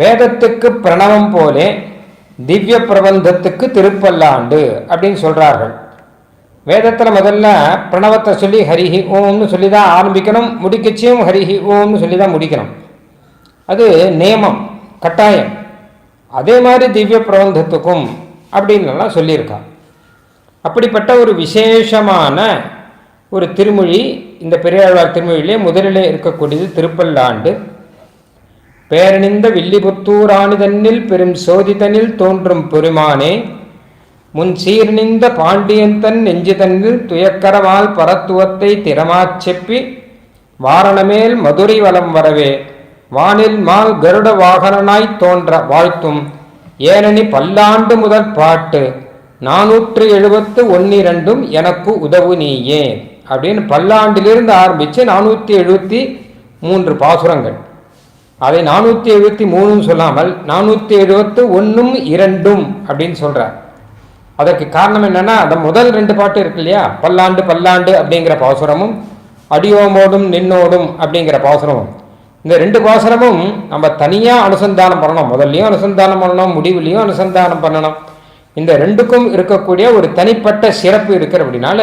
வேதத்துக்கு பிரணவம் போலே திவ்ய பிரபந்தத்துக்கு திருப்பல்லாண்டு அப்படின்னு சொல்கிறார்கள் வேதத்தில் முதல்ல பிரணவத்தை சொல்லி ஹரிஹி ஓம்னு சொல்லி தான் ஆரம்பிக்கணும் முடிக்கச்சியும் ஹரிஹி ஓம்னு சொல்லி தான் முடிக்கணும். அது நியமம் கட்டாயம். அதே மாதிரி திவ்ய பிரபந்தத்துக்கும் அப்படின்னுலாம் சொல்லியிருக்கா. அப்படிப்பட்ட ஒரு விசேஷமான ஒரு திருமொழி இந்த பெரியாழ்வார் திருமொழியிலே முதலிலே இருக்கக்கூடியது திருப்பல்லாண்டு. பேரணிந்த வில்லிபுத்தூராணிதன்னில் பெரும் சோதிதனில் தோன்றும் பெருமானே முன் சீர்ணிந்த பாண்டியந்தன் நெஞ்சுதன்னில் துயக்கரவால் பரத்துவத்தை திறமாச் செப்பி வாரணமேல் மதுரை வலம் வரவே வானில் மால் கருட வாகனனாய் தோன்ற வாழ்த்தும். ஏனெனி பல்லாண்டு முதற் பாட்டு நானூற்று எழுபத்து ஒன்னிரண்டும் எனக்கு உதவு நீயே. அப்படின்னு பல்லாண்டிலிருந்து ஆரம்பித்து நானூற்றி எழுபத்தி மூன்று பாசுரங்கள். அதை நானூற்றி எழுபத்தி மூணுன்னு சொல்லாமல் நானூற்றி எழுபத்து ஒன்றும் இரண்டும் அப்படின்னு சொல்கிறார் அதற்கு காரணம் என்னென்னா அந்த முதல் ரெண்டு பாட்டு இருக்கு இல்லையா? பல்லாண்டு பல்லாண்டு அப்படிங்கிற பாசுரமும் அடியோமோடும் நின்னோடும் அப்படிங்கிற பாசுரமும். இந்த ரெண்டு பாசுரமும் நம்ம தனியாக அனுசந்தானம் பண்ணணும். முதல்லையும் அனுசந்தானம் பண்ணணும் முடிவுலையும் அனுசந்தானம் பண்ணணும். இந்த ரெண்டுக்கும் இருக்கக்கூடிய ஒரு தனிப்பட்ட சிறப்பு இருக்கிற அப்படின்னால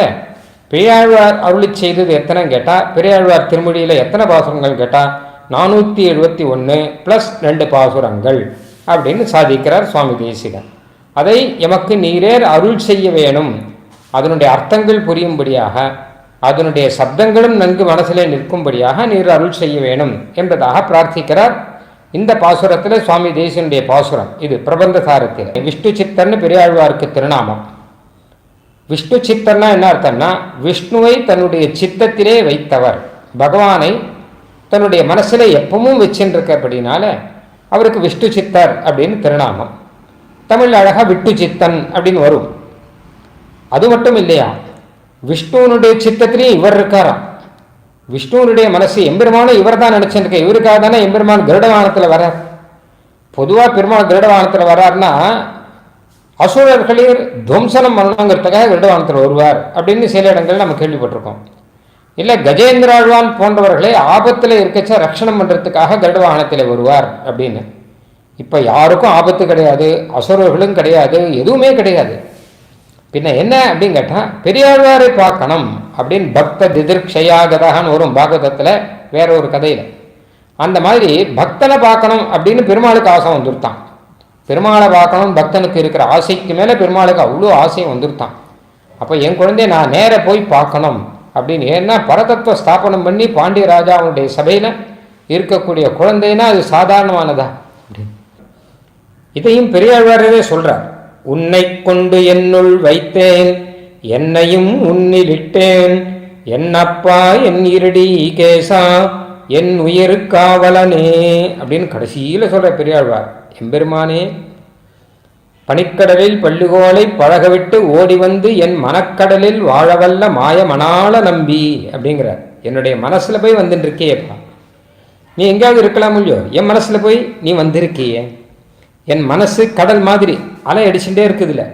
பெரியாழ்வார் அருளி செய்தது எத்தனை கேட்டால் பெரியாழ்வார் திருமொழியில் எத்தனை பாசுரங்கள் கேட்டால் நானூற்றி எழுபத்தி ஒன்று ப்ளஸ் ரெண்டு பாசுரங்கள் அப்படின்னு சாதிக்கிறார் சுவாமி தேசிகன் அதை எமக்கு நீரேர் அருள் செய்ய வேணும். அதனுடைய அர்த்தங்கள் புரியும்படியாக அதனுடைய சப்தங்களும் நன்கு மனசிலே நிற்கும்படியாக நீர் அருள் செய்ய வேணும் என்பதாக பிரார்த்திக்கிறார். இந்த பாசுரத்தில் சுவாமி தேசியனுடைய பாசுரம். இது பிரபந்த சாரத்தில் விஷ்ணு சித்தர்னு பெரியாழ்வாருக்கு திருநாமம். விஷ்ணு சித்தர்னா என்ன அர்த்தம்னா விஷ்ணுவை தன்னுடைய சித்தத்திலே வைத்தவர். பகவானை தன்னுடைய மனசில் எப்பவும் வச்சுருக்கிறபடினால அவருக்கு விஷ்ணு சித்தர் அப்படின்னு திருநாமம். தமிழ் அழகாக விட்டு சித்தன் அப்படின்னு வரும். அது மட்டும் இல்லையா? விஷ்ணுவனுடைய சித்தத்திலையும் இவர் இருக்காராம். விஷ்ணுவனுடைய மனசு எம்பெருமான இவர் தான் நினச்சிருக்க இவருக்காக தானே எம்பெருமான் கருடவானத்தில் வரார் பொதுவாக பெருமாள் கருடவானத்தில் வர்றாருன்னா அசுரர்களையும் துவம்சனம் பண்ணணுங்கிறதுக்காக கருடவானத்தில் வருவார் அப்படின்னு சில இடங்கள் நம்ம கேள்விப்பட்டிருக்கோம். இல்லை கஜேந்திராழ்வான் போன்றவர்களை ஆபத்தில் இருக்கச்ச ரட்சணம் பண்ணுறதுக்காக கருடவாகனத்தில் வருவார் அப்படின்னு. இப்போ யாருக்கும் ஆபத்து கிடையாது அசுரர்களும் கிடையாது எதுவுமே கிடையாது. பின்ன என்ன அப்படின்னு கேட்டால் பெரியாழ்வாரை பார்க்கணும் அப்படின்னு பக்த திதிர்க்ஷயாகதான்னு வரும் பாகவதத்தில் வேற ஒரு கதையில். அந்த மாதிரி பக்தனை பார்க்கணும் அப்படின்னு பெருமாளுக்கு ஆசை வந்துருத்தான். பெருமாளை பார்க்கணும் பக்தனுக்கு இருக்கிற ஆசைக்கு மேலே பெருமாளுக்கு அவ்வளோ ஆசையும் வந்துருத்தான். அப்போ என் குழந்தைய நான் நேர போய் பார்க்கணும். அப்படின்னு. ஏன்னா பரதத்துவ ஸ்தாபனம் பண்ணி பாண்டிய ராஜாவுடைய சபையில் இருக்கக்கூடிய குழந்தைனா அது சாதாரணமானதா? அப்படின்னு. இதையும் பெரியாழ்வாரவே சொல்றார். உன்னை கொண்டு என்னுள் வைத்தேன் என்னையும் உன்னிலிட்டேன் என்னப்பா என் இருடி கேசா என் உயிர் காவலனே அப்படின்னு கடைசியில் சொல்ற பெரியாழ்வார். எம்பெருமானே பனிக்கடலில் பள்ளிகோலை பழகவிட்டு ஓடி வந்து என் மனக்கடலில் வாழவல்ல மாய மணால நம்பி அப்படிங்கிறார். என்னுடைய மனசில் போய் வந்துட்டுருக்கியேப்பா நீ எங்கேயாவது இருக்கலாம் இல்லையோ? என் மனசில் போய் நீ வந்திருக்கியே. என் மனசு கடல் மாதிரி அலை அடிச்சுட்டே இருக்குதுல்ல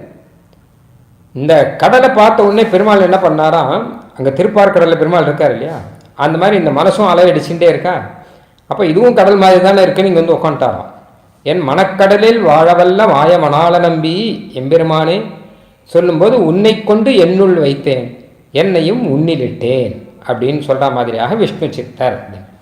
இந்த கடலை பார்த்த உடனே பெருமாள் என்ன பண்ணாராம்? அங்கே திருப்பார்கடலில் பெருமாள் இருக்கார் இல்லையா? அந்த மாதிரி இந்த மனசும் அலை அடிச்சுட்டே இருக்கா? அப்போ இதுவும் கடல் மாதிரி தானே இருக்குன்னு இங்கே வந்து உட்காந்துட்டாராம் என் மனக்கடலில் வாழவல்ல மாய மணால நம்பி எம்பெருமானே சொல்லும்போது உன்னை கொண்டு என்னுள் வைத்தேன் என்னையும் உன்னிலிட்டேன் அப்படின்னு சொல்கிற மாதிரியாக விஷ்ணு சித்தர்.